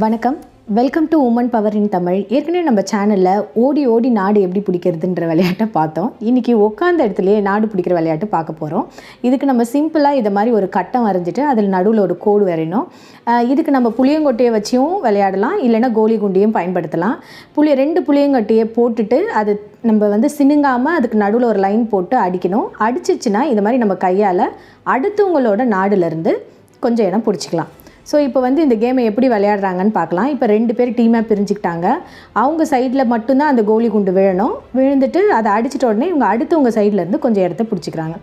வணக்கம். Welcome to women power in Tamil ஏற்கனவே நம்ம சேனலில் ஓடி ஓடி நாடு எப்படி பிடிக்கிறதுன்ற விளையாட்டை பார்த்தோம். இன்றைக்கி உட்காந்த இடத்துலையே நாடு பிடிக்கிற விளையாட்டு பார்க்க போகிறோம் இதுக்கு நம்ம சிம்பிளாக இதை மாதிரி ஒரு கட்டம் வரைஞ்சிட்டு அதில் நடுவில் ஒரு கோடு வரையணும். இதுக்கு நம்ம புளியங்கொட்டையை வச்சியும் விளையாடலாம். இல்லைன்னா கோலி குண்டியும் பயன்படுத்தலாம். புளி ரெண்டு புளியங்கொட்டையை போட்டுட்டு அது நம்ம வந்து சினுங்காமல் அதுக்கு நடுவில் ஒரு லைன் போட்டு அடிக்கணும். அடிச்சிச்சுன்னா இது மாதிரி நம்ம கையால் அடுத்தவங்களோட நாடுலேருந்து கொஞ்சம் இடம் பிடிச்சிக்கலாம். ஸோ இப்போ வந்து இந்த கேமை எப்படி விளையாடுறாங்கன்னு பார்க்கலாம். இப்போ ரெண்டு பேர் டீமாக பிரிஞ்சுக்கிட்டாங்க. அவங்க சைடில் மட்டும்தான் அந்த கோலி குண்டு விழணும். விழுந்துட்டு அதை அடிச்சிட்ட உடனே இவங்க அடுத்தவங்க சைட்லேருந்து கொஞ்சம் இடத்த பிடிச்சிக்கிறாங்க.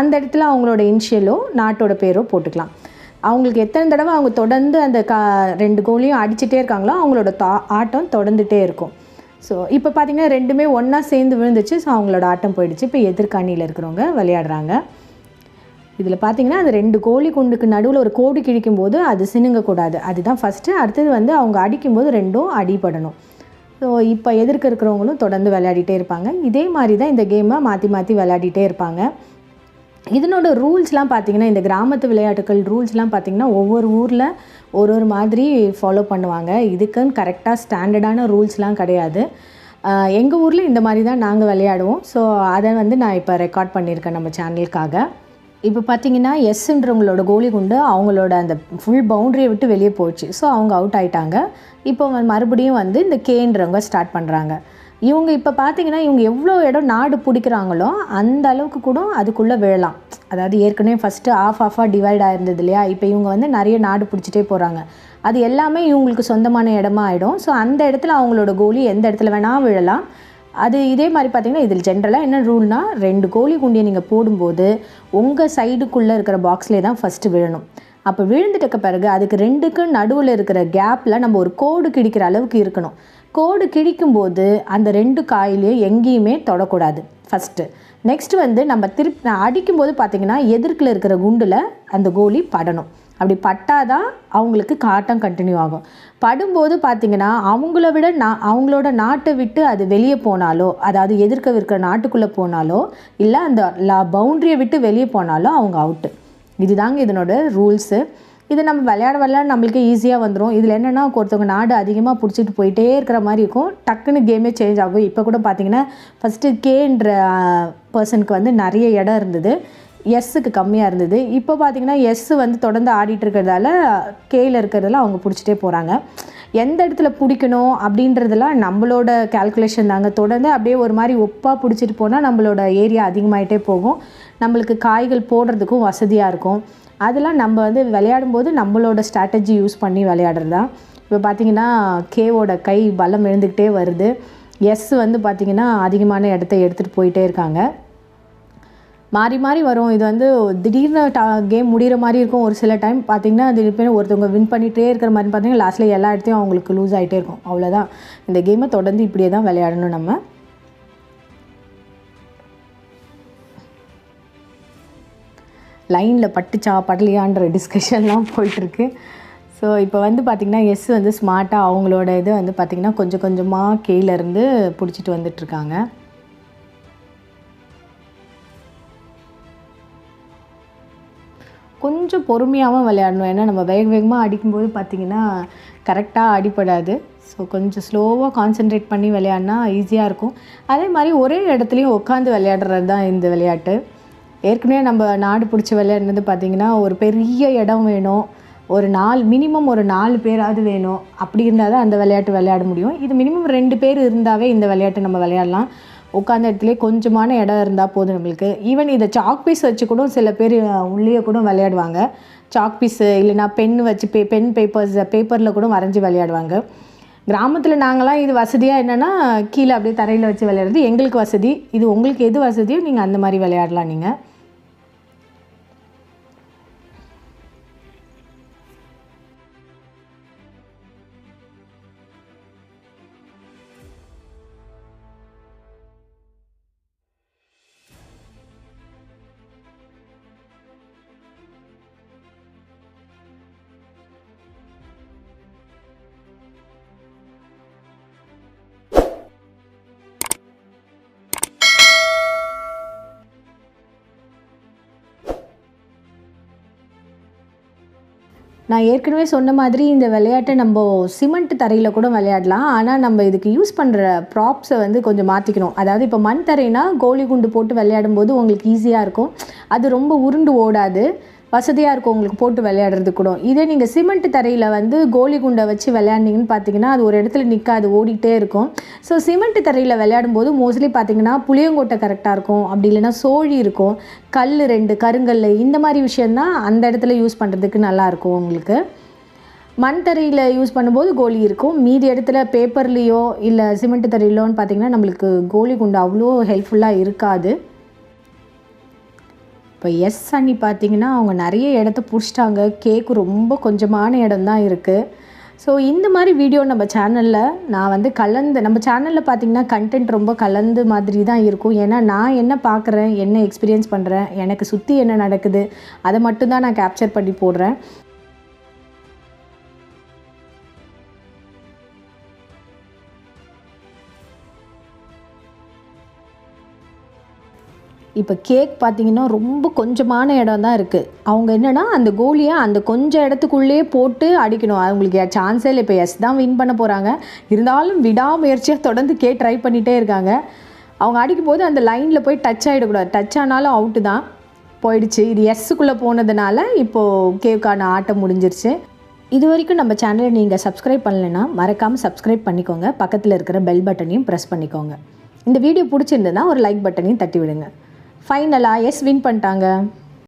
அந்த இடத்துல அவங்களோட இனிஷியலோ நாட்டோட பேரோ போட்டுக்கலாம். அவங்களுக்கு எத்தனை தடவை அவங்க தொடர்ந்து அந்த கா ரெண்டு கோலியும் அடிச்சிட்டே இருக்காங்களோ அவங்களோட தா ஆட்டம் தொடர்ந்துட்டே இருக்கும். ஸோ இப்போ பார்த்தீங்கன்னா ரெண்டுமே ஒன்றா சேர்ந்து விழுந்துச்சு. ஸோ அவங்களோட ஆட்டம் போயிடுச்சு. இப்போ எதிர்காணியில் இருக்கிறவங்க விளையாடுறாங்க. இதில் பார்த்தீங்கன்னா அந்த ரெண்டு கோழி குண்டுக்கு நடுவில் ஒரு கோடு கிழிக்கும் போது அது சினுங்கக்கூடாது. அதுதான் ஃபஸ்ட்டு அடுத்தது வந்து அவங்க அடிக்கும்போது ரெண்டும் அடிபடணும். ஸோ இப்போ எதிர்க்க இருக்கிறவங்களும் தொடர்ந்து விளையாடிட்டே இருப்பாங்க. இதே மாதிரி தான் இந்த கேமை மாற்றி மாற்றி விளையாடிட்டே இருப்பாங்க. இதனோட ரூல்ஸ்லாம் பார்த்தீங்கன்னா இந்த கிராமத்து விளையாட்டுகள் ரூல்ஸ்லாம் பார்த்தீங்கன்னா ஒவ்வொரு ஊரில் ஒரு ஒரு மாதிரி ஃபாலோ பண்ணுவாங்க. இதுக்குன்னு கரெக்டாக ஸ்டாண்டர்டான ரூல்ஸ்லாம் கிடையாது. எங்கள் ஊரில் இந்த மாதிரி தான் நாங்கள் விளையாடுவோம். ஸோ அதை வந்து நான் இப்போ ரெக்கார்ட் பண்ணியிருக்கேன் நம்ம சேனலுக்காக இப்போ பார்த்தீங்கன்னா எஸ்ன்றவங்களோட கோலி குண்டு அவங்களோட அந்த ஃபுல் பவுண்டரியை விட்டு வெளியே போச்சு. ஸோ அவங்க அவுட் ஆயிட்டாங்க. இப்போ மறுபடியும் வந்து இந்த கேன்றவங்க ஸ்டார்ட் பண்ணுறாங்க இவங்க இப்போ பார்த்தீங்கன்னா இவங்க எவ்வளோ இடம் நாடு பிடிக்கிறாங்களோ அந்த அளவுக்கு கூட அதுக்குள்ளே விழலாம். அதாவது ஏற்கனவே ஃபஸ்ட்டு ஆஃப் ஆஃபாக டிவைட் ஆயிருந்தது இல்லையா? இப்போ இவங்க வந்து நிறைய நாடு பிடிச்சிட்டே போகிறாங்க அது எல்லாமே இவங்களுக்கு சொந்தமான இடமா ஆகிடும் ஸோ அந்த இடத்துல அவங்களோட கோலி எந்த இடத்துல வேணால் விழலாம். அது இதே மாதிரி பார்த்தீங்கன்னா இதில் ஜென்ரலாக என்ன ரூல்னால் ரெண்டு கோழி குண்டியை நீங்கள் போடும்போது உங்கள் சைடுக்குள்ளே இருக்கிற பாக்ஸ்லேயே தான் ஃபஸ்ட்டு விழணும். அப்போ விழுந்துட்டக்க பிறகு அதுக்கு ரெண்டுக்கும் நடுவில் இருக்கிற கேப்பில் நம்ம ஒரு கோடு கிடிக்கிற அளவுக்கு இருக்கணும். கோடு கிழிக்கும்போது அந்த ரெண்டு காயிலையும் எங்கேயுமே தொடக்கூடாது ஃபஸ்ட்டு நெக்ஸ்ட் வந்து நம்ம திருப்பி அடிக்கும்போது பார்த்தீங்கன்னா எதிர்க்கில் இருக்கிற குண்டில் அந்த கோலி படணும். அப்படி பட்டால் தான் அவங்களுக்கு காட்டம் கண்டினியூ ஆகும். படும்போது பார்த்திங்கன்னா அவங்கள விட நான் அவங்களோட நாட்டை விட்டு அது வெளியே போனாலோ அதாவது எதிர்க்க இருக்கிற நாட்டுக்குள்ளே போனாலோ இல்லை அந்த லா பவுண்ட்ரியை விட்டு வெளியே போனாலோ அவங்க அவுட்டு இதுதாங்க இதனோட ரூல்ஸு இது நம்ம விளையாட விளையாட நம்மளுக்கு ஈஸியாக வந்துடும் இதில் என்னென்னா ஒருத்தவங்க நாடு அதிகமாக பிடிச்சிட்டு போயிட்டே இருக்கிற மாதிரி இருக்கும். டக்குன்னு கேமே சேஞ்ச் ஆகும். இப்போ கூட பார்த்திங்கன்னா ஃபஸ்ட்டு கேன்ற பர்சனுக்கு வந்து நிறைய இடம் இருந்தது. எஸ்ஸுக்கு கம்மியாக இருந்தது. இப்போ பார்த்தீங்கன்னா எஸ் வந்து தொடர்ந்து ஆடிட்டு இருக்கிறதால கேயில் இருக்கிறதெல்லாம் அவங்க பிடிச்சிட்டே போகிறாங்க எந்த இடத்துல பிடிக்கணும் அப்படின்றதெல்லாம் நம்மளோட கேல்குலேஷன் தாங்க. தொடர்ந்து அப்படியே ஒரு மாதிரி ஒப்பாக பிடிச்சிட்டு போனால் நம்மளோட ஏரியா அதிகமாகிட்டே போகும். நம்மளுக்கு காய்கள் போடுறதுக்கும் வசதியாக இருக்கும். அதெல்லாம் நம்ம வந்து விளையாடும்போது நம்மளோட ஸ்ட்ராட்டஜி யூஸ் பண்ணி விளையாடுறது. தான் இப்போ பார்த்தீங்கன்னா கேவோட கை பலம் எழுந்துக்கிட்டே வருது. எஸ் வந்து பார்த்திங்கன்னா அதிகமான இடத்த எடுத்துகிட்டு போயிட்டே இருக்காங்க. மாறி மாறி வரும். இது வந்து திடீர்னு டா கேம் முடிகிற மாதிரி இருக்கும். ஒரு சில டைம் பார்த்தீங்கன்னா திடீர்னு ஒருத்தவங்க வின் பண்ணிகிட்டே இருக்கிற மாதிரி பார்த்தீங்கன்னா லாஸ்ட்டில் எல்லா இடத்தையும் அவங்களுக்கு லூஸ் ஆகிட்டே இருக்கும். அவ்வளோதான் இந்த கேமை தொடர்ந்து இப்படியே தான் விளையாடணும் நம்ம. லைனில் பட்டுச்சா படலையான்ற டிஸ்கஷன்லாம் போயிட்டுருக்கு. ஸோ இப்போ வந்து பார்த்திங்கன்னா எஸ் வந்து ஸ்மார்ட்டாக அவங்களோட இது வந்து பார்த்திங்கன்னா கொஞ்சம் கொஞ்சமாக கீழேருந்து பிடிச்சிட்டு வந்துட்டுருக்காங்க. கொஞ்சம் பொறுமையாகவும் விளையாடணும். ஏன்னா நம்ம வேக வேகமாக அடிக்கும்போது பார்த்திங்கன்னா கரெக்டாக அடிப்படாது ஸோ கொஞ்சம் ஸ்லோவாக கான்சென்ட்ரேட் பண்ணி விளையாடினா ஈஸியாக இருக்கும். அதே மாதிரி ஒரே இடத்துலையும் உட்காந்து விளையாடுறது தான் இந்த விளையாட்டு. ஏற்கனவே நம்ம நாடு பிடிச்சி விளையாடுனது பார்த்திங்கன்னா ஒரு பெரிய இடம் வேணும். ஒரு நாலு மினிமம் ஒரு நாலு பேராவது வேணும். அப்படி இருந்தால் தான் அந்த விளையாட்டு விளையாட முடியும். இது மினிமம் ரெண்டு பேர் இருந்தாவே இந்த விளையாட்டு நம்ம விளையாடலாம். உட்காந்த இடத்துல கொஞ்சமான இடம் இருந்தால் போதும் நம்மளுக்கு. ஈவன் இதை சாக் பீஸ் வச்சு கூட சில பேர் உள்ளே கூட விளையாடுவாங்க. சாக் பீஸு இல்லைனா பென் வச்சு பே பென் பேப்பர்ஸ் பேப்பரில் கூட வரைஞ்சி விளையாடுவாங்க. கிராமத்தில் நாங்களாம் இது வசதியாக என்னென்னா கீழே அப்படியே தரையில் வச்சு விளையாடுறது எங்களுக்கு வசதி. இது உங்களுக்கு எது வசதியோ நீங்கள் அந்த மாதிரி விளையாடலாம் நீங்கள் நான் ஏற்கனவே சொன்ன மாதிரி இந்த விளையாட்டை நம்ம சிமெண்ட் தரையில் கூட விளையாடலாம். ஆனால் நம்ம இதுக்கு யூஸ் பண்ணுற ப்ராப்ஸை வந்து கொஞ்சம் மாற்றிக்கணும் அதாவது இப்போ மண் தரைனா கோலி குண்டு போட்டு விளையாடும் போது உங்களுக்கு ஈஸியாக இருக்கும். அது ரொம்ப உருண்டு ஓடாது. வசதியாக இருக்கும் உங்களுக்கு போட்டு விளையாடுறது கூட. இதே நீங்கள் சிமெண்ட் தரையில் வந்து கோலி குண்டை வச்சு விளையாண்டிங்கன்னு பார்த்தீங்கன்னா அது ஒரு இடத்துல நிற்காது ஓடிட்டே இருக்கும். ஸோ சிமெண்ட் தரையில் விளையாடும் போது மோஸ்ட்லி பார்த்தீங்கன்னா புளியங்கொட்டை கரெக்டாக இருக்கும். அப்படி இல்லைன்னா சோழி இருக்கும். கல் ரெண்டு கருங்கல் இந்த மாதிரி விஷயந்தான் அந்த இடத்துல யூஸ் பண்ணுறதுக்கு நல்லாயிருக்கும் உங்களுக்கு. மண் தரையில் யூஸ் பண்ணும்போது கோலி இருக்கும். மீதி இடத்துல பேப்பர்லேயோ இல்லை சிமெண்ட் தரையிலோன்னு பார்த்தீங்கன்னா நம்மளுக்கு கோலி குண்டு அவ்வளோ ஹெல்ப்ஃபுல்லாக இருக்காது. இப்போ எஸ் அண்ணி பார்த்தீங்கன்னா அவங்க நிறைய இடத்த பிடிச்சிட்டாங்க. கேக்கு ரொம்ப கொஞ்சமான இடம் தான் இருக்குது ஸோ இந்த மாதிரி வீடியோ நம்ம சேனலில் நான் வந்து கலந்து நம்ம சேனலில் பார்த்தீங்கன்னா கண்டென்ட் ரொம்ப கலந்து மாதிரி தான் இருக்கும். ஏன்னா நான் என்ன பார்க்குறேன் என்ன எக்ஸ்பீரியன்ஸ் பண்ணுறேன் எனக்கு சுற்றி என்ன நடக்குது அதை மட்டும்தான் நான் கேப்சர் பண்ணி போடுறேன். இப்போ கேக் பார்த்தீங்கன்னா ரொம்ப கொஞ்சமான இடம் தான் இருக்குது அவங்க என்னென்னா அந்த கோலியை அந்த கொஞ்சம் இடத்துக்குள்ளேயே போட்டு அடிக்கணும். அவங்களுக்கு சான்ஸே இல்லை. இப்போ எஸ் தான் வின் பண்ண போகிறாங்க இருந்தாலும் விடாமுயற்சியாக தொடர்ந்து கே ட்ரை பண்ணிகிட்டே இருக்காங்க. அவங்க அடிக்கும் போது அந்த லைனில் போய் டச் ஆகிடக்கூடாது டச் ஆனாலும் அவுட்டு தான். போயிடுச்சு. இது எஸ்ஸுக்குள்ளே போனதுனால இப்போது கேக்கான ஆட்டம் முடிஞ்சிருச்சு. இது வரைக்கும் நம்ம சேனலை நீங்கள் சப்ஸ்கிரைப் பண்ணலைன்னா மறக்காமல் சப்ஸ்கிரைப் பண்ணிக்கோங்க. பக்கத்தில் இருக்கிற பெல் பட்டனையும் ப்ரெஸ் பண்ணிக்கோங்க. இந்த வீடியோ பிடிச்சிருந்ததுன்னா ஒரு லைக் பட்டனையும் தட்டி விடுங்க. ஃபைனலாக எஸ் வின் பண்ணிட்டாங்க.